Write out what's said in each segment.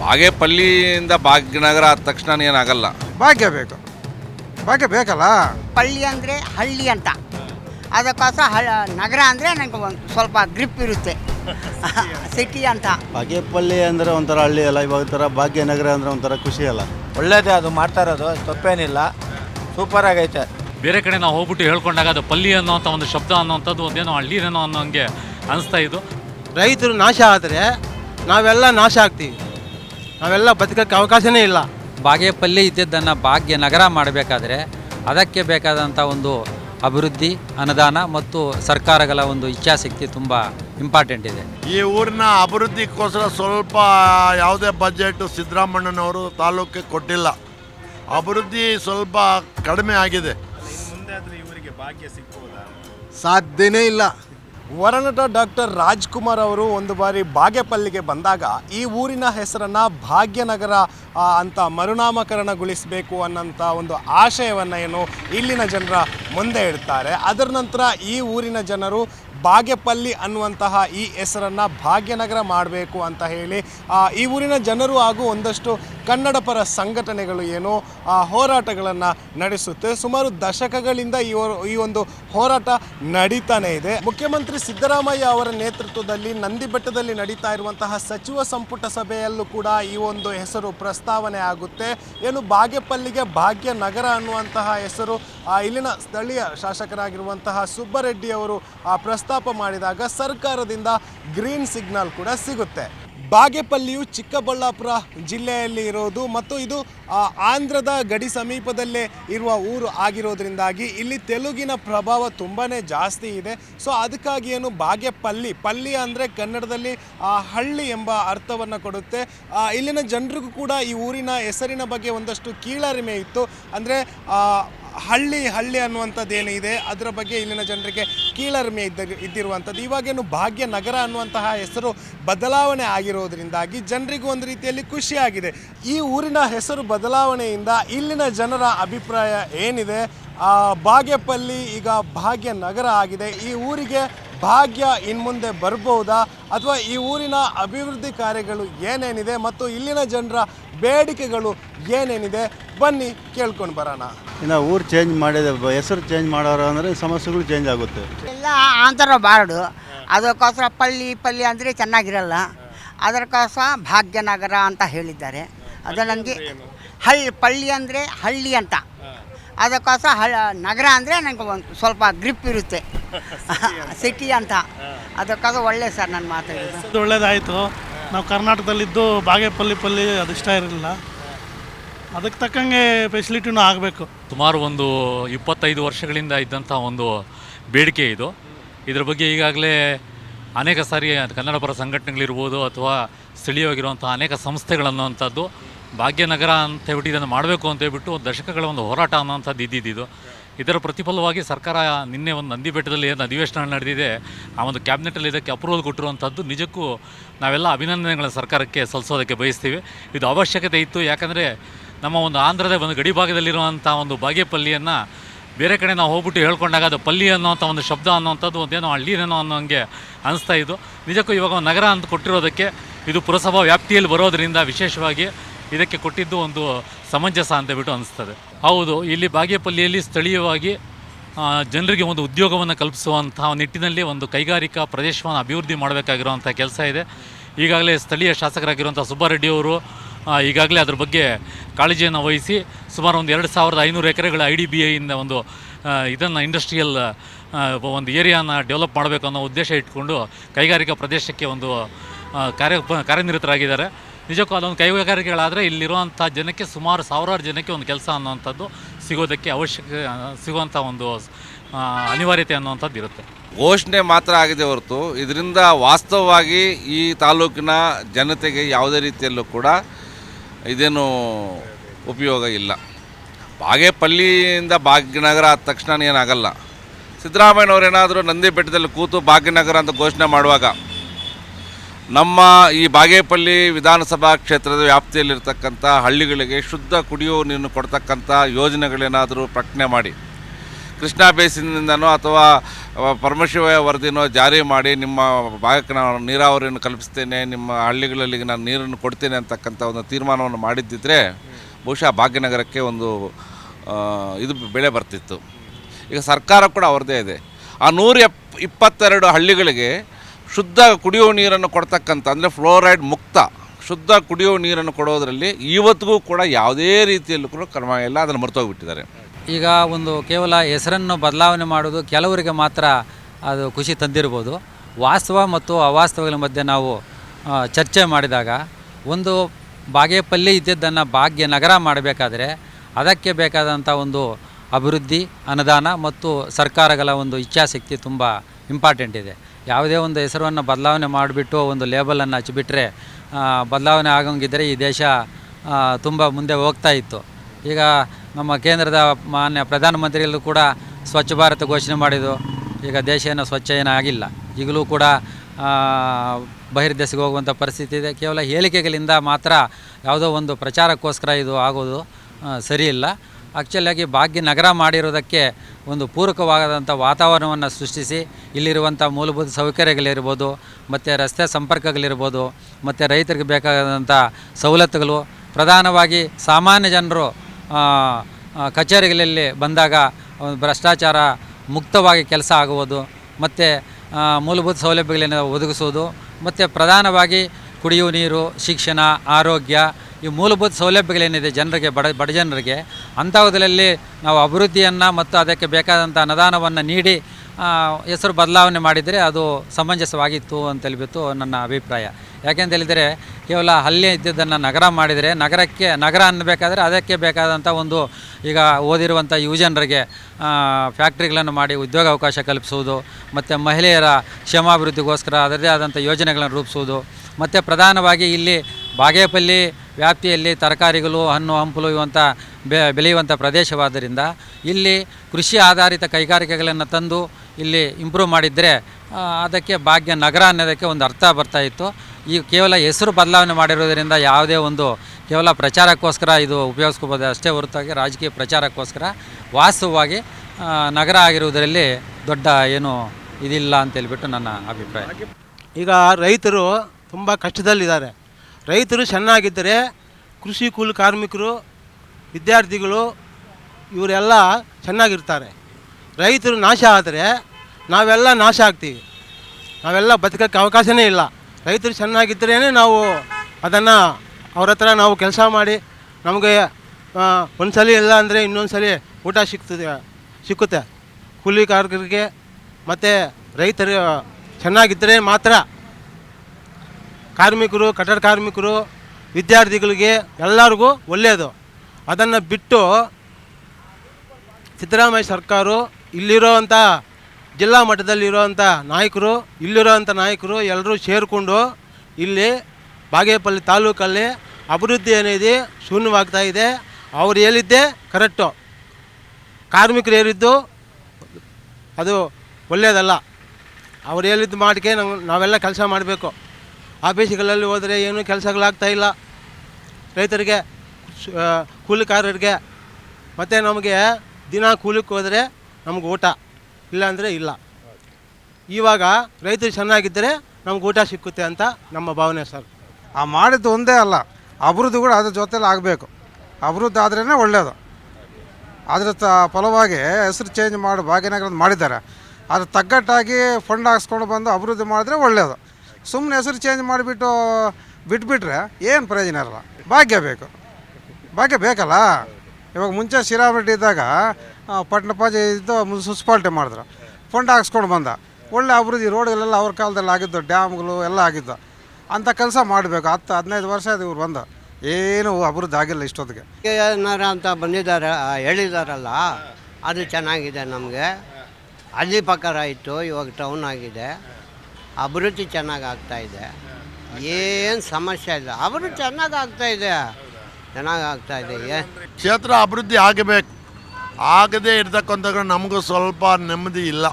ಬಾಗೇಪಲ್ಲಿಯಿಂದ ಭಾಗ್ಯನಗರ ಆದ ತಕ್ಷಣ ಏನಾಗಲ್ಲ. ಭಾಗ್ಯ ಬೇಕು. ಭಾಗ್ಯ ಬೇಕಲ್ಲ? ಪಳ್ಳಿ ಅಂದರೆ ಹಳ್ಳಿ ಅಂತ. ಅದಕ್ಕೋಸ್ಕರ ಹಳ್ಳ ನಗರ ಅಂದರೆ ನನಗೆ ಒಂದು ಸ್ವಲ್ಪ ಗ್ರಿಪ್ ಇರುತ್ತೆ. ಸಿಟಿ ಅಂತ. ಬಾಗೇಪಲ್ಲಿ ಅಂದರೆ ಒಂಥರ ಹಳ್ಳಿ ಅಲ್ಲ ಇವಾಗ ಒಂಥರ ಭಾಗ್ಯನಗರ ಅಂದರೆ ಒಂಥರ ಖುಷಿ ಅಲ್ಲ. ಒಳ್ಳೇದೇ ಅದು ಮಾಡ್ತಾ ಇರೋದು ತಪ್ಪೇನಿಲ್ಲ. ಸೂಪರ್ ಆಗೈತೆ. ಬೇರೆ ಕಡೆ ನಾವು ಹೋಗ್ಬಿಟ್ಟು ಹೇಳ್ಕೊಂಡಾಗ ಅದು ಪಲ್ಲಿ ಅನ್ನೋಂಥ ಒಂದು ಶಬ್ದ ಅನ್ನೋಂಥದ್ದು ಒಂದೇನೋ ಹಳ್ಳಿನೇನೋ ಅನ್ನೋ ಹಂಗೆ ಅನಿಸ್ತಾ ಇದು ರೈತರು ನಾಶ ಆದರೆ ನಾವೆಲ್ಲ ನಾಶ ಆಗ್ತೀವಿ. ನಾವೆಲ್ಲ ಬದುಕಕ್ಕೆ ಅವಕಾಶನೇ ಇಲ್ಲ. ಬಾಗೇಪಲ್ಲಿ ಇದ್ದಿದ್ದನ್ನು ಭಾಗ್ಯ ನಗರ ಮಾಡಬೇಕಾದ್ರೆ ಅದಕ್ಕೆ ಬೇಕಾದಂಥ ಒಂದು ಅಭಿವೃದ್ಧಿ ಅನುದಾನ ಮತ್ತು ಸರ್ಕಾರಗಳ ಒಂದು ಇಚ್ಛಾಶಕ್ತಿ ತುಂಬ ಇಂಪಾರ್ಟೆಂಟ್ ಇದೆ. ಈ ಊರಿನ ಅಭಿವೃದ್ಧಿಗೋಸ್ಕರ ಸ್ವಲ್ಪ ಯಾವುದೇ ಬಜೆಟ್ ಸಿದ್ದರಾಮಣ್ಣನವರು ತಾಲೂಕಿಗೆ ಕೊಟ್ಟಿಲ್ಲ. ಅಭಿವೃದ್ಧಿ ಸ್ವಲ್ಪ ಕಡಿಮೆ ಆಗಿದೆ. ಸಾಧ್ಯನೇ ಇಲ್ಲ. ವರನಟ ಡಾಕ್ಟರ್ ರಾಜ್ಕುಮಾರ್ ಅವರು ಒಂದು ಬಾರಿ ಬಾಗೇಪಲ್ಲಿಗೆ ಬಂದಾಗ ಈ ಊರಿನ ಹೆಸರನ್ನು ಭಾಗ್ಯನಗರ ಅಂತ ಮರುನಾಮಕರಣಗೊಳಿಸಬೇಕು ಅನ್ನೋಂಥ ಒಂದು ಆಶಯವನ್ನು ಏನು ಇಲ್ಲಿನ ಜನರ ಮುಂದೆ ಇಡ್ತಾರೆ. ಅದರ ನಂತರ ಈ ಊರಿನ ಜನರು ಬಾಗೇಪಲ್ಲಿ ಅನ್ನುವಂತಹ ಈ ಹೆಸರನ್ನು ಭಾಗ್ಯನಗರ ಮಾಡಬೇಕು ಅಂತ ಹೇಳಿ ಈ ಊರಿನ ಜನರು ಹಾಗೂ ಒಂದಷ್ಟು ಕನ್ನಡ ಪರ ಸಂಘಟನೆಗಳು ಏನು ಆ, ಹೋರಾಟಗಳನ್ನು ನಡೆಸುತ್ತೆ. ಸುಮಾರು ದಶಕಗಳಿಂದ ಈ ಒಂದು ಹೋರಾಟ ನಡೀತಾನೆ ಇದೆ. ಮುಖ್ಯಮಂತ್ರಿ ಸಿದ್ದರಾಮಯ್ಯ ಅವರ ನೇತೃತ್ವದಲ್ಲಿ ನಂದಿ ಬೆಟ್ಟದಲ್ಲಿ ನಡೀತಾ ಇರುವಂತಹ ಸಚಿವ ಸಂಪುಟ ಸಭೆಯಲ್ಲೂ ಕೂಡ ಈ ಒಂದು ಹೆಸರು ಪ್ರಸ್ತಾವನೆ ಆಗುತ್ತೆ. ಏನು ಬಾಗೇಪಲ್ಲಿಗೆ ಭಾಗ್ಯ ನಗರ ಅನ್ನುವಂತಹ ಹೆಸರು ಆ, ಇಲ್ಲಿನ ಸ್ಥಳೀಯ ಶಾಸಕರಾಗಿರುವಂತಹ ಸುಬ್ಬರೆಡ್ಡಿ ಅವರು ಆ, ಪ್ರಸ್ತಾಪ ಮಾಡಿದಾಗ ಸರ್ಕಾರದಿಂದ ಗ್ರೀನ್ ಸಿಗ್ನಲ್ ಕೂಡ ಸಿಗುತ್ತೆ. ಬಾಗೇಪಲ್ಲಿಯು ಚಿಕ್ಕಬಳ್ಳಾಪುರ ಜಿಲ್ಲೆಯಲ್ಲಿ ಇರೋದು ಮತ್ತು ಇದು ಆಂಧ್ರದ ಗಡಿ ಸಮೀಪದಲ್ಲೇ ಇರುವ ಊರು ಆಗಿರೋದ್ರಿಂದಾಗಿ ಇಲ್ಲಿ ತೆಲುಗಿನ ಪ್ರಭಾವ ತುಂಬಾ ಜಾಸ್ತಿ ಇದೆ. ಸೊ, ಅದಕ್ಕಾಗಿ ಏನು ಬಾಗೇಪಲ್ಲಿ, ಪಲ್ಲಿ ಅಂದರೆ ಕನ್ನಡದಲ್ಲಿ ಹಳ್ಳಿ ಎಂಬ ಅರ್ಥವನ್ನು ಕೊಡುತ್ತೆ. ಇಲ್ಲಿನ ಜನರಿಗೂ ಕೂಡ ಈ ಊರಿನ ಹೆಸರಿನ ಬಗ್ಗೆ ಒಂದಷ್ಟು ಕೀಳರಿಮೆ ಇತ್ತು. ಅಂದರೆ ಹಳ್ಳಿ ಹಳ್ಳಿ ಅನ್ನುವಂಥದ್ದು ಏನಿದೆ ಅದರ ಬಗ್ಗೆ ಇಲ್ಲಿನ ಜನರಿಗೆ ಕೀಳರಿಮೆ ಇದ್ದ ಇದ್ದಿರುವಂಥದ್ದು. ಇವಾಗೇನು ಭಾಗ್ಯ ನಗರ ಅನ್ನುವಂತಹ ಹೆಸರು ಬದಲಾವಣೆ ಆಗಿರೋದ್ರಿಂದಾಗಿ ಜನರಿಗೂ ಒಂದು ರೀತಿಯಲ್ಲಿ ಖುಷಿಯಾಗಿದೆ. ಈ ಊರಿನ ಹೆಸರು ಬದಲಾವಣೆಯಿಂದ ಇಲ್ಲಿನ ಜನರ ಅಭಿಪ್ರಾಯ ಏನಿದೆ? ಆ, ಬಾಗೇಪಲ್ಲಿ ಈಗ ಭಾಗ್ಯ ನಗರ ಆಗಿದೆ. ಈ ಊರಿಗೆ ಭಾಗ್ಯ ಇನ್ಮುಂದೆ ಬರ್ಬೋದಾ? ಅಥವಾ ಈ ಊರಿನ ಅಭಿವೃದ್ಧಿ ಕಾರ್ಯಗಳು ಏನೇನಿದೆ ಮತ್ತು ಇಲ್ಲಿನ ಜನರ ಬೇಡಿಕೆಗಳು ಏನೇನಿದೆ? ಬನ್ನಿ ಕೇಳ್ಕೊಂಡು ಬರೋಣ. ಇನ್ನು ಊರು ಚೇಂಜ್ ಮಾಡಿದ ಹೆಸರು ಚೇಂಜ್ ಮಾಡೋರು ಅಂದರೆ ಸಮಸ್ಯೆಗಳು ಚೇಂಜ್ ಆಗುತ್ತೆ. ಎಲ್ಲ ಆಂಧ್ರ ಬಾರ್ಡು. ಅದಕ್ಕೋಸ್ಕರ ಪಳ್ಳಿ ಪಲ್ಲಿ ಅಂದರೆ ಚೆನ್ನಾಗಿರಲ್ಲ. ಅದಕ್ಕೋಸ್ಕರ ಭಾಗ್ಯನಗರ ಅಂತ ಹೇಳಿದ್ದಾರೆ. ಅದು ನನಗೆ ಹಳ್ಳಿ ಪಳ್ಳಿ ಅಂದರೆ ಹಳ್ಳಿ ಅಂತ. ಅದಕ್ಕೋಸ್ಕರ ಹಳ್ಳ ನಗರ ಅಂದರೆ ನನಗೆ ಒಂದು ಸ್ವಲ್ಪ ಗ್ರಿಪ್ ಇರುತ್ತೆ. ಸಿಟಿ ಅಂತ. ಅದಕ್ಕಾಗ ಒಳ್ಳೆ ಸರ್ ನಾನು ಮಾತಾಡೋದು ಅದು ಒಳ್ಳೇದಾಯಿತು. ನಾವು ಕರ್ನಾಟಕದಲ್ಲಿದ್ದು ಬಾಗೇಪಲ್ಲಿ ಪಲ್ಲಿ ಅದು ಇಷ್ಟ ಇರಲಿಲ್ಲ. ಅದಕ್ಕೆ ತಕ್ಕಂಗೆ ಫೆಸಿಲಿಟಿನೂ ಆಗಬೇಕು. ಸುಮಾರು ಒಂದು ಇಪ್ಪತ್ತೈದು ವರ್ಷಗಳಿಂದ ಇದ್ದಂಥ ಒಂದು ಬೇಡಿಕೆ ಇದು. ಇದರ ಬಗ್ಗೆ ಈಗಾಗಲೇ ಅನೇಕ ಸಾರಿ ಕನ್ನಡ ಪರ ಸಂಘಟನೆಗಳಿರ್ಬೋದು ಅಥವಾ ಸ್ಥಳೀಯವಾಗಿರುವಂಥ ಅನೇಕ ಸಂಸ್ಥೆಗಳನ್ನುವಂಥದ್ದು ಭಾಗ್ಯನಗರ ಅಂತ ಹೇಳ್ಬಿಟ್ಟು ಇದನ್ನು ಮಾಡಬೇಕು ಅಂತ ಹೇಳ್ಬಿಟ್ಟು ದಶಕಗಳ ಒಂದು ಹೋರಾಟ ಅನ್ನೋಂಥದ್ದು ಇದ್ದಿದ್ದು ಇದರ ಪ್ರತಿಫಲವಾಗಿ ಸರ್ಕಾರ ನಿನ್ನೆ ಒಂದು ನಂದಿ ಬೆಟ್ಟದಲ್ಲಿ ಏನು ಅಧಿವೇಶನ ನಡೆದಿದೆ, ಆ ಒಂದು ಕ್ಯಾಬಿನೆಟಲ್ಲಿ ಇದಕ್ಕೆ ಅಪ್ರೂವಲ್ ಕೊಟ್ಟಿರುವಂಥದ್ದು ನಿಜಕ್ಕೂ ನಾವೆಲ್ಲ ಅಭಿನಂದನೆಗಳ ಸರ್ಕಾರಕ್ಕೆ ಸಲ್ಲಿಸೋದಕ್ಕೆ ಬಯಸ್ತೀವಿ. ಇದು ಅವಶ್ಯಕತೆ ಇತ್ತು, ಯಾಕಂದರೆ ನಮ್ಮ ಒಂದು ಆಂಧ್ರದ ಒಂದು ಗಡಿ ಭಾಗದಲ್ಲಿರುವಂಥ ಒಂದು ಬಾಗೇಪಲ್ಲಿಯನ್ನು ಬೇರೆ ಕಡೆ ನಾವು ಹೋಗ್ಬಿಟ್ಟು ಹೇಳ್ಕೊಂಡಾಗ ಅದು ಪಲ್ಲಿ ಅನ್ನೋಂಥ ಒಂದು ಶಬ್ದ ಅನ್ನೋಂಥದ್ದು ಒಂದೇನೋ ಹಳ್ಳಿನೇನೋ ಅನ್ನೋ ಹಂಗೆ ಅನಿಸ್ತಾ ಇದ್ದು. ನಿಜಕ್ಕೂ ಇವಾಗ ನಗರ ಅಂತ ಕೊಟ್ಟಿರೋದಕ್ಕೆ ಇದು ಪುರಸಭಾ ವ್ಯಾಪ್ತಿಯಲ್ಲಿ ಬರೋದರಿಂದ ವಿಶೇಷವಾಗಿ ಇದಕ್ಕೆ ಕೊಟ್ಟಿದ್ದು ಒಂದು ಸಮಂಜಸ ಅಂತ ಬಿಟ್ಟು ಅನಿಸ್ತದೆ. ಹೌದು, ಇಲ್ಲಿ ಬಾಗೇಪಲ್ಲಿಯಲ್ಲಿ ಸ್ಥಳೀಯವಾಗಿ ಜನರಿಗೆ ಒಂದು ಉದ್ಯೋಗವನ್ನು ಕಲ್ಪಿಸುವಂತಹ ನಿಟ್ಟಿನಲ್ಲಿ ಒಂದು ಕೈಗಾರಿಕಾ ಪ್ರದೇಶವನ್ನು ಅಭಿವೃದ್ಧಿ ಮಾಡಬೇಕಾಗಿರುವಂಥ ಕೆಲಸ ಇದೆ. ಈಗಾಗಲೇ ಸ್ಥಳೀಯ ಶಾಸಕರಾಗಿರುವಂಥ ಸುಬ್ಬಾರೆಡ್ಡಿಯವರು ಈಗಾಗಲೇ ಅದ್ರ ಬಗ್ಗೆ ಕಾಳಜಿಯನ್ನು ವಹಿಸಿ ಸುಮಾರು ಒಂದು ಎರಡು ಸಾವಿರದ ಐನೂರು ಎಕರೆಗಳ ಐ ಡಿ ಬಿ ಐಯಿಂದ ಒಂದು ಇದನ್ನು ಇಂಡಸ್ಟ್ರಿಯಲ್ ಒಂದು ಏರಿಯಾನ ಡೆವಲಪ್ ಮಾಡಬೇಕು ಅನ್ನೋ ಉದ್ದೇಶ ಇಟ್ಕೊಂಡು ಕೈಗಾರಿಕಾ ಪ್ರದೇಶಕ್ಕೆ ಒಂದು ಕಾರ್ಯ, ಕಾರ್ಯನಿರತರಾಗಿದ್ದಾರೆ. ನಿಜಕ್ಕೂ ಅದೊಂದು ಕೈಗಾರಿಕೆಗಳಾದರೆ ಇಲ್ಲಿರುವಂಥ ಜನಕ್ಕೆ ಸುಮಾರು ಸಾವಿರಾರು ಜನಕ್ಕೆ ಒಂದು ಕೆಲಸ ಅನ್ನುವಂಥದ್ದು ಸಿಗೋದಕ್ಕೆ ಅವಶ್ಯಕ ಸಿಗುವಂಥ ಒಂದು ಅನಿವಾರ್ಯತೆ ಅನ್ನುವಂಥದ್ದು ಇರುತ್ತೆ. ಘೋಷಣೆ ಮಾತ್ರ ಆಗಿದೆ ಹೊರತು, ಇದರಿಂದ ವಾಸ್ತವವಾಗಿ ಈ ತಾಲೂಕಿನ ಜನತೆಗೆ ಯಾವುದೇ ರೀತಿಯಲ್ಲೂ ಕೂಡ ಇದೇನು ಉಪಯೋಗ ಇಲ್ಲ. ಬಾಗೇಪಲ್ಲಿಯಿಂದ ಭಾಗ್ಯನಗರ ಆದ ತಕ್ಷಣ ಏನಾಗಲ್ಲ. ಸಿದ್ದರಾಮಯ್ಯನವ್ರು ಏನಾದರೂ ನಂದಿ ಬೆಟ್ಟದಲ್ಲಿ ಕೂತು ಭಾಗ್ಯನಗರ ಅಂತ ಘೋಷಣೆ ಮಾಡುವಾಗ ನಮ್ಮ ಈ ಬಾಗೇಪಲ್ಲಿ ವಿಧಾನಸಭಾ ಕ್ಷೇತ್ರದ ವ್ಯಾಪ್ತಿಯಲ್ಲಿರ್ತಕ್ಕಂಥ ಹಳ್ಳಿಗಳಿಗೆ ಶುದ್ಧ ಕುಡಿಯುವ ನೀರನ್ನು ಕೊಡ್ತಕ್ಕಂಥ ಯೋಜನೆಗಳೇನಾದರೂ ಪ್ರಕಟಣೆ ಮಾಡಿ, ಕೃಷ್ಣಾ ಬೇಸಿನಿಂದನೋ ಅಥವಾ ಪರಮಶಿವಯ ಪರಮಶಿವ ವರದಿನೋ ಜಾರಿ ಮಾಡಿ ನಿಮ್ಮ ಭಾಗಕ್ಕೆ ನಾನು ನೀರಾವರಿಯನ್ನು ಕಲ್ಪಿಸ್ತೇನೆ, ನಿಮ್ಮ ಹಳ್ಳಿಗಳಲ್ಲಿ ನಾನು ನೀರನ್ನು ಕೊಡ್ತೇನೆ ಅಂತಕ್ಕಂಥ ಒಂದು ತೀರ್ಮಾನವನ್ನು ಮಾಡಿದ್ದಿದ್ರೆ ಬಹುಶಃ ಭಾಗ್ಯನಗರಕ್ಕೆ ಒಂದು ಇದು ಬೆಳೆ ಬರ್ತಿತ್ತು. ಈಗ ಸರ್ಕಾರ ಕೂಡ ಅವ್ರದ್ದೇ ಇದೆ. ಆ ನೂರ ಎಪ್, ಇಪ್ಪತ್ತೆರಡು ಹಳ್ಳಿಗಳಿಗೆ ಶುದ್ಧ ಕುಡಿಯುವ ನೀರನ್ನು ಕೊಡ್ತಕ್ಕಂಥ, ಅಂದರೆ ಫ್ಲೋರೈಡ್ ಮುಕ್ತ, ಶುದ್ಧ ಕುಡಿಯುವ ನೀರನ್ನು ಕೊಡೋದರಲ್ಲಿ ಇವತ್ತಿಗೂ ಕೂಡ ಯಾವುದೇ ರೀತಿಯಲ್ಲೂ ಕೂಡ ಕ್ರಮ ಇಲ್ಲ, ಅದನ್ನು ಮರ್ತೋಗ್ಬಿಟ್ಟಿದ್ದಾರೆ. ಈಗ ಒಂದು ಕೇವಲ ಹೆಸರನ್ನು ಬದಲಾವಣೆ ಮಾಡೋದು ಕೆಲವರಿಗೆ ಮಾತ್ರ ಅದು ಖುಷಿ ತಂದಿರ್ಬೋದು. ವಾಸ್ತವ ಮತ್ತು ಅವಾಸ್ತವಗಳ ಮಧ್ಯೆ ನಾವು ಚರ್ಚೆ ಮಾಡಿದಾಗ ಒಂದು ಬಾಗೇಪಲ್ಲಿ ಇದ್ದಿದ್ದನ್ನು ಭಾಗ್ಯ ನಗರ ಮಾಡಬೇಕಾದ್ರೆ ಅದಕ್ಕೆ ಬೇಕಾದಂಥ ಒಂದು ಅಭಿವೃದ್ಧಿ, ಅನುದಾನ ಮತ್ತು ಸರ್ಕಾರಗಳ ಒಂದು ಇಚ್ಛಾಶಕ್ತಿ ತುಂಬ ಇಂಪಾರ್ಟೆಂಟ್ ಇದೆ. ಯಾವುದೇ ಒಂದು ಹೆಸರನ್ನು ಬದಲಾವಣೆ ಮಾಡಿಬಿಟ್ಟು ಒಂದು ಲೇಬಲನ್ನು ಹಚ್ಚಿಬಿಟ್ರೆ ಬದಲಾವಣೆ ಆಗಂಗಿದ್ದರೆ ಈ ದೇಶ ತುಂಬ ಮುಂದೆ ಹೋಗ್ತಾ ಇತ್ತು. ಈಗ ನಮ್ಮ ಕೇಂದ್ರದ ಮಾನ್ಯ ಪ್ರಧಾನಮಂತ್ರಿಗಳು ಕೂಡ ಸ್ವಚ್ಛ ಭಾರತ ಘೋಷಣೆ ಮಾಡಿದ್ದು ಈಗ ದೇಶ ಏನೋ ಸ್ವಚ್ಛ ಏನೂ ಆಗಿಲ್ಲ. ಈಗಲೂ ಕೂಡ ಬಹಿರ್ದೇಶಕ್ಕೆ ಹೋಗುವಂಥ ಪರಿಸ್ಥಿತಿ ಇದೆ. ಕೇವಲ ಹೇಳಿಕೆಗಳಿಂದ ಮಾತ್ರ ಯಾವುದೋ ಒಂದು ಪ್ರಚಾರಕ್ಕೋಸ್ಕರ ಇದು ಆಗೋದು ಸರಿಯಿಲ್ಲ. ಆ್ಯಕ್ಚುಲಾಗಿ ಭಾಗ್ಯ ನಗರ ಮಾಡಿರೋದಕ್ಕೆ ಒಂದು ಪೂರಕವಾದಂಥ ವಾತಾವರಣವನ್ನು ಸೃಷ್ಟಿಸಿ, ಇಲ್ಲಿರುವಂಥ ಮೂಲಭೂತ ಸೌಕರ್ಯಗಳಿರ್ಬೋದು, ಮತ್ತು ರಸ್ತೆ ಸಂಪರ್ಕಗಳಿರ್ಬೋದು, ಮತ್ತು ರೈತರಿಗೆ ಬೇಕಾದಂಥ ಸವಲತ್ತುಗಳು. ಪ್ರಧಾನವಾಗಿ ಸಾಮಾನ್ಯ ಜನರು ಕಚೇರಿಗಳಲ್ಲಿ ಬಂದಾಗ ಭ್ರಷ್ಟಾಚಾರ ಮುಕ್ತವಾಗಿ ಕೆಲಸ ಆಗುವುದು, ಮತ್ತು ಮೂಲಭೂತ ಸೌಲಭ್ಯಗಳನ್ನು ಒದಗಿಸುವುದು, ಮತ್ತು ಪ್ರಧಾನವಾಗಿ ಕುಡಿಯುವ ನೀರು, ಶಿಕ್ಷಣ, ಆರೋಗ್ಯ ಈ ಮೂಲಭೂತ ಸೌಲಭ್ಯಗಳೇನಿದೆ ಜನರಿಗೆ, ಬಡ ಬಡ ಜನರಿಗೆ ಅಂಥವುದರಲ್ಲಿ ನಾವು ಅಭಿವೃದ್ಧಿಯನ್ನು ಮತ್ತು ಅದಕ್ಕೆ ಬೇಕಾದಂಥ ಅನುದಾನವನ್ನು ನೀಡಿ ಹೆಸರು ಬದಲಾವಣೆ ಮಾಡಿದರೆ ಅದು ಸಮಂಜಸವಾಗಿತ್ತು ಅಂತೇಳ್ಬಿಟ್ಟು ನನ್ನ ಅಭಿಪ್ರಾಯ. ಯಾಕೆಂತ ಹೇಳಿದರೆ, ಕೇವಲ ಹಳ್ಳಿ ಇದ್ದಿದ್ದನ್ನು ನಗರ ಮಾಡಿದರೆ, ನಗರಕ್ಕೆ, ನಗರ ಅನ್ನಬೇಕಾದ್ರೆ ಅದಕ್ಕೆ ಬೇಕಾದಂಥ ಒಂದು ಈಗ ಓದಿರುವಂಥ ಯುವಜನರಿಗೆ ಫ್ಯಾಕ್ಟ್ರಿಗಳನ್ನು ಮಾಡಿ ಉದ್ಯೋಗ ಅವಕಾಶ ಕಲ್ಪಿಸುವುದು, ಮತ್ತು ಮಹಿಳೆಯರ ಕ್ಷೇಮಾಭಿವೃದ್ಧಿಗೋಸ್ಕರ ಅದರದೇ ಆದಂಥ ಯೋಜನೆಗಳನ್ನು ರೂಪಿಸುವುದು, ಮತ್ತು ಪ್ರಧಾನವಾಗಿ ಇಲ್ಲಿ ಬಾಗೇಪಲ್ಲಿ ವ್ಯಾಪ್ತಿಯಲ್ಲಿ ತರಕಾರಿಗಳು, ಹಣ್ಣು, ಹಂಪಲು ಇವಂಥ ಬೆ ಬೆಳೆಯುವಂಥ ಪ್ರದೇಶವಾದ್ದರಿಂದ ಇಲ್ಲಿ ಕೃಷಿ ಆಧಾರಿತ ಕೈಗಾರಿಕೆಗಳನ್ನು ತಂದು ಇಲ್ಲಿ ಇಂಪ್ರೂವ್ ಮಾಡಿದರೆ ಅದಕ್ಕೆ ಭಾಗ್ಯ ನಗರ ಅನ್ನೋದಕ್ಕೆ ಒಂದು ಅರ್ಥ ಬರ್ತಾ ಇತ್ತು. ಈ ಕೇವಲ ಹೆಸರು ಬದಲಾವಣೆ ಮಾಡಿರೋದರಿಂದ ಯಾವುದೇ ಒಂದು ಕೇವಲ ಪ್ರಚಾರಕ್ಕೋಸ್ಕರ ಇದು ಉಪಯೋಗಿಸ್ಕೋಬೋದು ಅಷ್ಟೇ ಹೊರತಾಗಿ ರಾಜಕೀಯ ಪ್ರಚಾರಕ್ಕೋಸ್ಕರ ವಾಸ್ತವವಾಗಿ ನಗರ ಆಗಿರುವುದರಲ್ಲಿ ದೊಡ್ಡ ಏನು ಇದಿಲ್ಲ ಅಂತೇಳ್ಬಿಟ್ಟು ನನ್ನ ಅಭಿಪ್ರಾಯ. ಈಗ ರೈತರು ತುಂಬ ಕಷ್ಟದಲ್ಲಿದ್ದಾರೆ. ರೈತರು ಚೆನ್ನಾಗಿದ್ದರೆ ಕೃಷಿ ಕೂಲಿ ಕಾರ್ಮಿಕರು, ವಿದ್ಯಾರ್ಥಿಗಳು ಇವರೆಲ್ಲ ಚೆನ್ನಾಗಿರ್ತಾರೆ. ರೈತರು ನಾಶ ಆದರೆ ನಾವೆಲ್ಲ ನಾಶ ಆಗ್ತೀವಿ. ನಾವೆಲ್ಲ ಬದುಕೋಕ್ಕೆ ಅವಕಾಶವೇ ಇಲ್ಲ. ರೈತರು ಚೆನ್ನಾಗಿದ್ದರೇ ನಾವು ಅದನ್ನು ಅವ್ರ ಹತ್ರ ನಾವು ಕೆಲಸ ಮಾಡಿ ನಮಗೆ ಒಂದು ಸಲ ಇಲ್ಲ ಅಂದರೆ ಇನ್ನೊಂದು ಸಲ ಊಟ ಸಿಗ್ತದೆ ಸಿಕ್ಕುತ್ತೆ. ಕೂಲಿ ಕಾರ್ಮಿಕರಿಗೆ ಮತ್ತು ರೈತರು ಚೆನ್ನಾಗಿದ್ದರೆ ಮಾತ್ರ ಕಾರ್ಮಿಕರು, ಕಟ್ಟಡ ಕಾರ್ಮಿಕರು, ವಿದ್ಯಾರ್ಥಿಗಳಿಗೆ ಎಲ್ಲರಿಗೂ ಒಳ್ಳೆಯದು. ಅದನ್ನು ಬಿಟ್ಟು ಸಿದ್ದರಾಮಯ್ಯ ಸರ್ಕಾರ ಇಲ್ಲಿರೋವಂಥ ಜಿಲ್ಲಾ ಮಟ್ಟದಲ್ಲಿರೋವಂಥ ನಾಯಕರು ಇಲ್ಲಿರೋವಂಥ ನಾಯಕರು ಎಲ್ಲರೂ ಸೇರಿಕೊಂಡು ಇಲ್ಲಿ ಬಾಗೇಪಲ್ಲಿ ತಾಲೂಕಲ್ಲಿ ಅಭಿವೃದ್ಧಿ ಏನಿದೆ ಶೂನ್ಯವಾಗ್ತಾ ಇದೆ. ಅವ್ರು ಹೇಳಿದ್ದೇ ಕರೆಕ್ಟು ಕಾರ್ಮಿಕರು ಹೇಳಿದ್ದು ಅದು ಒಳ್ಳೆಯದಲ್ಲ. ಅವ್ರು ಹೇಳಿದ್ದು ಮಾಡಿಕೆ ನಾವು ನಾವೆಲ್ಲ ಕೆಲಸ ಮಾಡಬೇಕು. ಆಫೀಸ್ಗಳಲ್ಲಿ ಹೋದರೆ ಏನೂ ಕೆಲಸಗಳಾಗ್ತಾ ಇಲ್ಲ. ರೈತರಿಗೆ ಕೂಲಿಕಾರರಿಗೆ, ಮತ್ತು ನಮಗೆ ದಿನ ಕೂಲಿಕ್ಕೆ ಹೋದರೆ ನಮ್ಗೆ ಊಟ, ಇಲ್ಲಾಂದರೆ ಇಲ್ಲ. ಇವಾಗ ರೈತರು ಚೆನ್ನಾಗಿದ್ದರೆ ನಮ್ಗೆ ಊಟ ಸಿಕ್ಕುತ್ತೆ ಅಂತ ನಮ್ಮ ಭಾವನೆ ಸರ್. ಆ ಮಾಡಿದ್ದು ಒಂದೇ ಅಲ್ಲ, ಅಭಿವೃದ್ಧಿ ಕೂಡ ಅದ್ರ ಜೊತೆಲಿ ಆಗಬೇಕು. ಅಭಿವೃದ್ಧಿ ಆದ್ರೇ ಒಳ್ಳೆಯದು ಅದರ ತ, ಫಲವಾಗಿ ಹೆಸರು ಚೇಂಜ್ ಮಾಡಿ ಭಾಗ್ಯನಗರ ಮಾಡಿದ್ದಾರೆ. ಅದ್ರ ತಗ್ಗಟ್ಟಾಗಿ ಫಂಡ್ ಹಾಕ್ಸ್ಕೊಂಡು ಬಂದು ಅಭಿವೃದ್ಧಿ ಮಾಡಿದ್ರೆ ಒಳ್ಳೆಯದು ಸುಮ್ಮನೆ ಹೆಸರು ಚೇಂಜ್ ಮಾಡಿಬಿಟ್ಟು ಬಿಟ್ಬಿಟ್ರೆ ಏನು ಪ್ರಯೋಜನ ಇರಲ್ಲ. ಭಾಗ್ಯ ಬೇಕು. ಭಾಗ್ಯ ಬೇಕಲ್ಲ? ಇವಾಗ ಮುಂಚೆ ಶಿರಾಬೆಟ್ಟಿ ಇದ್ದಾಗ ಪಟ್ಟಣಪಾಜಿ ಇದ್ದು ಮುನ್ಸಿಪಾಲ್ಟಿ ಮಾಡಿದ್ರು. ಫಂಡ್ ಹಾಕ್ಸ್ಕೊಂಡು ಬಂದ. ಒಳ್ಳೆ ಅಭಿವೃದ್ಧಿ ರೋಡ್ಗಳೆಲ್ಲ ಅವ್ರ ಕಾಲದಲ್ಲಿ ಆಗಿದ್ದು, ಡ್ಯಾಮ್ಗಳು ಎಲ್ಲ ಆಗಿದ್ದು. ಅಂಥ ಕೆಲಸ ಮಾಡಬೇಕು. ಹತ್ತು, ಹದಿನೈದು ವರ್ಷ ಆಯ್ತು ಇವ್ರು ಬಂದ. ಏನೂ ಅಭಿವೃದ್ಧಿ ಆಗಿಲ್ಲ ಇಷ್ಟೊತ್ತಿಗೆ. ಏನಾರ ಅಂತ ಬಂದಿದ್ದಾರೆ ಹೇಳಿದಾರಲ್ಲ, ಅದು ಚೆನ್ನಾಗಿದೆ ನಮಗೆ. ಅಲ್ಲಿ ಪಕ್ಕರಾಯಿತು ಇತ್ತು ಇವಾಗ ಟೌನ್ ಆಗಿದೆ. ಅಭಿವೃದ್ಧಿ ಚೆನ್ನಾಗಿ ಆಗ್ತಾ ಇದೆ ಏನು ಸಮಸ್ಯೆ ಇಲ್ಲ. ಅವರು ಚೆನ್ನಾಗಿ ಆಗ್ತಾ ಇದೆ. ಚೆನ್ನಾಗಿ ಆಗ್ತಾ ಇದೆ. ಏ ಕ್ಷೇತ್ರ ಅಭಿವೃದ್ಧಿ ಆಗಬೇಕು. ಆಗದೇ ಇರ್ತಕ್ಕಂಥ ನಮಗೂ ಸ್ವಲ್ಪ ನೆಮ್ಮದಿ ಇಲ್ಲ.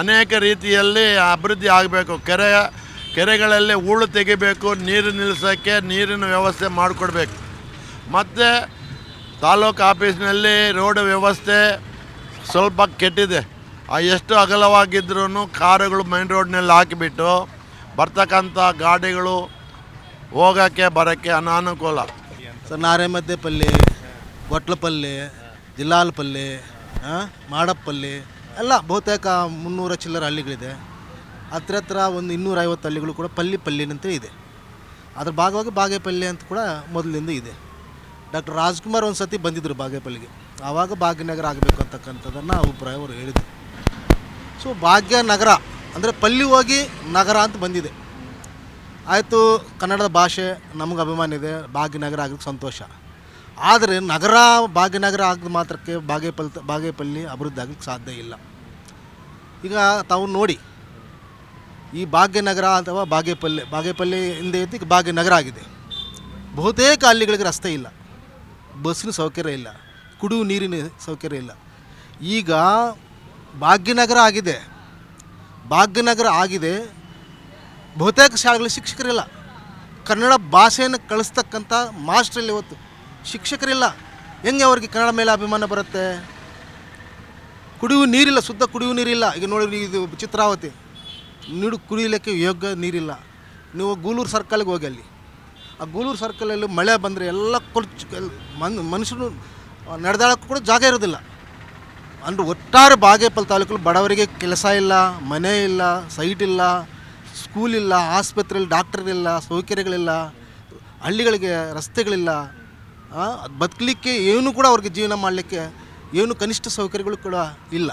ಅನೇಕ ರೀತಿಯಲ್ಲಿ ಅಭಿವೃದ್ಧಿ ಆಗಬೇಕು. ಕೆರೆ ಕೆರೆಗಳಲ್ಲಿ ಹೂಳು ತೆಗಿಬೇಕು ನೀರು ನಿಲ್ಲಿಸೋಕ್ಕೆ ನೀರಿನ ವ್ಯವಸ್ಥೆ ಮಾಡಿಕೊಡ್ಬೇಕು. ಮತ್ತು ತಾಲೂಕು ಆಫೀಸ್ನಲ್ಲಿ ರೋಡ್ ವ್ಯವಸ್ಥೆ ಸ್ವಲ್ಪ ಕೆಟ್ಟಿದೆ. ಎಷ್ಟು ಅಗಲವಾಗಿದ್ರೂ ಕಾರುಗಳು ಮೈನ್ ರೋಡ್ನಲ್ಲಿ ಹಾಕಿಬಿಟ್ಟು ಬರ್ತಕ್ಕಂಥ ಗಾಡಿಗಳು ಹೋಗೋಕ್ಕೆ, ಬರೋಕ್ಕೆ ಅನಾನುಕೂಲ. ಸರ್ ನಾರೇಮದ್ದೆ ಪಲ್ಲಿ ಬೊಟ್ಲಪಲ್ಲಿ ಪಲ್ಯ ಜಿಲ್ಲಾಲ್ ಪಲ್ಯ ಮಾಡಪ್ಪಲ್ಲಿ ಎಲ್ಲ ಬಹುತೇಕ ಮುನ್ನೂರ ಚಿಲ್ಲರ ಹಳ್ಳಿಗಳಿದೆ. ಹತ್ರ ಹತ್ರ ಒಂದು ಇನ್ನೂರೈವತ್ತು ಹಳ್ಳಿಗಳು ಕೂಡ ಪಲ್ಲಿ ಪಲ್ಲಿನಂತೆ ಇದೆ. ಅದ್ರ ಭಾಗವಾಗಿ ಬಾಗೇಪಲ್ಲಿ ಅಂತ ಕೂಡ ಮೊದಲಿಂದ ಇದೆ. ಡಾಕ್ಟರ್ ರಾಜ್ಕುಮಾರ್ ಒಂದು ಸತಿ ಬಂದಿದ್ದರು ಬಾಗೇಪಲ್ಲಿಗೆ. ಆವಾಗ ಭಾಗ್ಯನಗರ ಆಗಬೇಕು ಅಂತಕ್ಕಂಥದ್ದನ್ನು ಅಭಿಪ್ರಾಯ ಅವರು ಹೇಳಿದರು. ಸೊ ಭಾಗ್ಯನಗರ ಅಂದರೆ ಪಲ್ಲಿ ಹೋಗಿ ನಗರ ಅಂತ ಬಂದಿದೆ. ಆಯಿತು, ಕನ್ನಡದ ಭಾಷೆ ನಮಗೆ ಅಭಿಮಾನ ಇದೆ ಭಾಗ್ಯನಗರ ಆಗಲಿಕ್ಕೆ ಸಂತೋಷ. ಆದರೆ ನಗರ ಭಾಗ್ಯನಗರ ಆಗದ ಮಾತ್ರಕ್ಕೆ ಬಾಗೇಪಲ್, ಬಾಗೇಪಲ್ಲಿ ಅಭಿವೃದ್ಧಿ ಆಗಲಿಕ್ಕೆ ಸಾಧ್ಯ ಇಲ್ಲ. ಈಗ ತಾವು ನೋಡಿ, ಈ ಭಾಗ್ಯನಗರ ಅಥವಾ ಬಾಗೇಪಲ್ಲಿ ಬಾಗೇಪಲ್ಲಿ ಹಿಂದೆ ಇದ್ದು ಈಗ ಭಾಗ್ಯನಗರ ಆಗಿದೆ. ಬಹುತೇಕ ಹಳ್ಳಿಗಳಿಗೆ ರಸ್ತೆ ಇಲ್ಲ. ಬಸ್ಸಿನ ಸೌಕರ್ಯ ಇಲ್ಲ. ಕುಡಿಯುವ ನೀರಿನ ಸೌಕರ್ಯ ಇಲ್ಲ. ಈಗ ಭಾಗ್ಯನಗರ ಆಗಿದೆ. ಭಾಗ್ಯನಗರ ಆಗಿದೆ. ಬಹುತೇಕ ಶಾಲೆಗಳಲ್ಲಿ ಶಿಕ್ಷಕರಿಲ್ಲ. ಕನ್ನಡ ಭಾಷೆಯನ್ನು ಕಳಿಸ್ತಕ್ಕಂಥ ಮಾಸ್ಟ್ರಲ್ಲಿ ಇವತ್ತು ಶಿಕ್ಷಕರಿಲ್ಲ. ಹೆಂಗೆ ಅವ್ರಿಗೆ ಕನ್ನಡ ಮೇಲೆ ಅಭಿಮಾನ ಬರುತ್ತೆ? ಕುಡಿಯುವ ನೀರಿಲ್ಲ, ಶುದ್ಧ ಕುಡಿಯುವ ನೀರಿಲ್ಲ. ಈಗ ನೋಡಿ ಇದು ಚಿತ್ರಾವತಿ. ನೀಡು ಕುಡಿಯಲಿಕ್ಕೆ ಯೋಗ್ಯ ನೀರಿಲ್ಲ. ನೀವು ಗೂಲೂರು ಸರ್ಕಲ್ಗೆ ಹೋಗಿ ಅಲ್ಲಿ. ಆ ಗೂಲೂರು ಸರ್ಕಲಲ್ಲಿ ಮಳೆ ಬಂದರೆ ಎಲ್ಲ ಕೊರ್ಚು ಮನ್ ಮನುಷ್ಯರು ನಡೆದಾಡೋಕ್ಕೂ ಕೂಡ ಜಾಗ ಇರೋದಿಲ್ಲ. ಅಂದರೆ ಒಟ್ಟಾರೆ ಬಾಗೇಪಲ್ ತಾಲೂಕಲ್ಲಿ ಬಡವರಿಗೆ ಕೆಲಸ ಇಲ್ಲ ಮನೆ ಇಲ್ಲ ಸೈಟ್ ಇಲ್ಲ ಸ್ಕೂಲ್ ಇಲ್ಲ ಆಸ್ಪತ್ರೆಯಲ್ಲಿ ಡಾಕ್ಟರ್ ಇಲ್ಲ ಸೌಕರ್ಯಗಳಿಲ್ಲ ಹಳ್ಳಿಗಳಿಗೆ ರಸ್ತೆಗಳಿಲ್ಲ ಬದುಕಲಿಕ್ಕೆ ಏನು ಕೂಡ ಅವ್ರಿಗೆ ಜೀವನ ಮಾಡಲಿಕ್ಕೆ ಏನು ಕನಿಷ್ಠ ಸೌಕರ್ಯಗಳು ಕೂಡ ಇಲ್ಲ.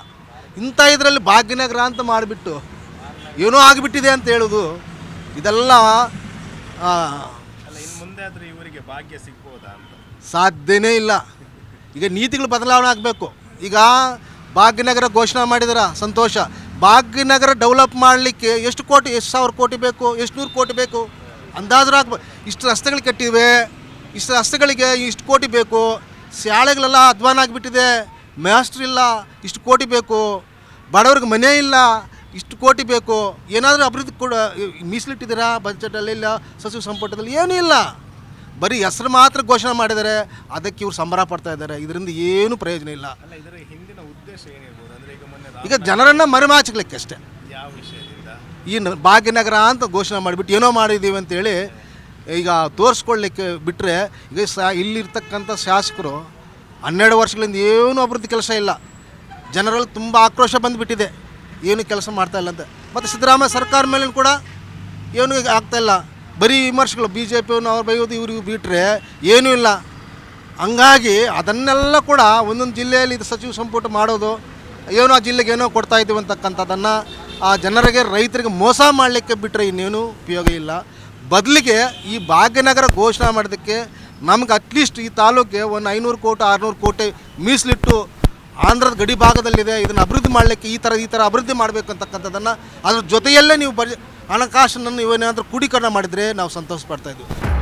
ಇಂಥ ಇದರಲ್ಲಿ ಭಾಗ್ಯನಗರ ಅಂತ ಮಾಡಿಬಿಟ್ಟು ಏನೋ ಆಗಿಬಿಟ್ಟಿದೆ ಅಂತ ಹೇಳೋದು ಇದೆಲ್ಲ ಆ, ಅಲ್ಲ ಇನ್ನು ಮುಂದೆ ಆದ್ರೆ ಇವರಿಗೆ ಭಾಗ್ಯ ಸಿಗ್ಬೋದಾ ಅಂತ? ಸಾಧ್ಯನೇ ಇಲ್ಲ. ಈಗ ನೀತಿಗಳು ಬದಲಾವಣೆ ಆಗಬೇಕು. ಈಗ ಭಾಗ್ಯನಗರ ಘೋಷಣೆ ಮಾಡಿದಾರ ಸಂತೋಷ. ಭಾಗ್ಯನಗರ ಡೆವಲಪ್ ಮಾಡಲಿಕ್ಕೆ ಎಷ್ಟು ಕೋಟಿ, ಎಷ್ಟು ಸಾವಿರ ಕೋಟಿ ಬೇಕು, ಎಷ್ಟು ನೂರು ಕೋಟಿ ಬೇಕು? ಅಂದಾಜು ಹಾಕ್ಬೇಕು ಇಷ್ಟು ರಸ್ತೆಗಳು ಕಟ್ಟಿವೆ, ಇಷ್ಟು ರಸ್ತೆಗಳಿಗೆ ಇಷ್ಟು ಕೋಟಿ ಬೇಕು, ಶಾಲೆಗಳೆಲ್ಲ ಅಧ್ವಾನ ಆಗಿಬಿಟ್ಟಿದೆ ಮ್ಯಾಸ್ಟ್ರ್ ಇಲ್ಲ, ಇಷ್ಟು ಕೋಟಿ ಬೇಕು, ಬಡವ್ರಿಗೆ ಮನೆ ಇಲ್ಲ, ಇಷ್ಟು ಕೋಟಿ ಬೇಕು, ಏನಾದರೂ ಅಭಿವೃದ್ಧಿ ಕೂಡ, ಮೀಸಲಿಟ್ಟಿದ್ದೀರಾ ಬಜೆಟಲ್ಲಿ ಇಲ್ಲ, ಸಚಿವ ಸಂಪುಟದಲ್ಲಿ, ಏನೂ ಇಲ್ಲ. ಬರೀ ಹೆಸರು ಮಾತ್ರ ಘೋಷಣೆ ಮಾಡಿದ್ದಾರೆ ಅದಕ್ಕೆ ಇವ್ರು ಸಂಬರ ಪಡ್ತಾ ಇದ್ದಾರೆ. ಇದರಿಂದ ಏನು ಪ್ರಯೋಜನ ಇಲ್ಲ. ಅಲ್ಲ ಇದರ ಹಿಂದಿನ ಉದ್ದೇಶ ಏನಿರ್ಬೋದು ಅಂದ್ರೆ ಈಗ ಮೊನ್ನೆ ಈಗ ಜನರನ್ನು ಮರೆಮಾಚಲಿಕ್ಕೆ ಅಷ್ಟೇ. ಯಾವ ವಿಷಯದಿಂದ? ಈ ನ- ಭಾಗ್ಯನಗರ ಅಂತ ಘೋಷಣೆ ಮಾಡಿಬಿಟ್ಟು ಏನೋ ಮಾಡಿದ್ದೀವಿ ಅಂತೇಳಿ ಈಗ ತೋರಿಸ್ಕೊಳ್ಲಿಕ್ಕೆ ಬಿಟ್ಟರೆ ಈಗ ಸಾ ಇಲ್ಲಿರ್ತಕ್ಕಂಥ ಶಾಸಕರು ಹನ್ನೆರಡು ವರ್ಷಗಳಿಂದ ಏನೂ ಅಭಿವೃದ್ಧಿ ಕೆಲಸ ಇಲ್ಲ. ಜನರಲ್ಲಿ ತುಂಬ ಆಕ್ರೋಶ ಬಂದುಬಿಟ್ಟಿದೆ. ಏನು ಕೆಲಸ ಮಾಡ್ತಾ ಇಲ್ಲ ಅಂತ. ಮತ್ತು ಸಿದ್ದರಾಮಯ್ಯ ಸರ್ಕಾರ ಮೇಲೂ ಕೂಡ ಏನು ಆಗ್ತಾ ಇಲ್ಲ. ಬರೀ ವಿಮರ್ಶೆಗಳು ಬಿ ಜೆ ಪಿಯನ್ನು ಅವ್ರು ಬೈಯೋದು ಇವ್ರು ಇವ್ರು ಬಿಟ್ಟರೆ ಏನೂ ಇಲ್ಲ. ಹಂಗಾಗಿ ಅದನ್ನೆಲ್ಲ ಕೂಡ ಒಂದೊಂದು ಜಿಲ್ಲೆಯಲ್ಲಿ ಇದು ಸಚಿವ ಸಂಪುಟ ಮಾಡೋದು, ಏನೋ ಆ ಜಿಲ್ಲೆಗೆ ಏನೋ ಕೊಡ್ತಾ ಇದ್ದೀವಿ ಅಂತಕ್ಕಂಥದ್ದನ್ನು ಆ ಜನರಿಗೆ, ರೈತರಿಗೆ ಮೋಸ ಮಾಡಲಿಕ್ಕೆ ಬಿಟ್ಟರೆ ಇನ್ನೇನು ಉಪಯೋಗ ಇಲ್ಲ. ಬದಲಿಗೆ ಈ ಭಾಗ್ಯನಗರ ಘೋಷಣೆ ಮಾಡೋದಕ್ಕೆ ನಮ್ಗೆ ಅಟ್ಲೀಸ್ಟ್ ಈ ತಾಲೂಕಿಗೆ ಒಂದು ಐನೂರು ಕೋಟಿ, ಆರುನೂರು ಕೋಟಿ ಮೀಸಲಿಟ್ಟು ಆಂಧ್ರದ ಗಡಿ ಭಾಗದಲ್ಲಿದೆ, ಇದನ್ನು ಅಭಿವೃದ್ಧಿ ಮಾಡಲಿಕ್ಕೆ ಈ ಥರ ಈ ಥರ ಅಭಿವೃದ್ಧಿ ಮಾಡಬೇಕು ಅಂತಕ್ಕಂಥದ್ದನ್ನು ಅದ್ರ ಜೊತೆಯಲ್ಲೇ ನೀವು ಬಜೆ ಹಣಕಾಸನ್ನು ನೀವೇನಾದರೂ ಕ್ರೋಢೀಕರಣ ಮಾಡಿದರೆ ನಾವು ಸಂತೋಷ ಪಡ್ತಾ ಇದ್ದೀವಿ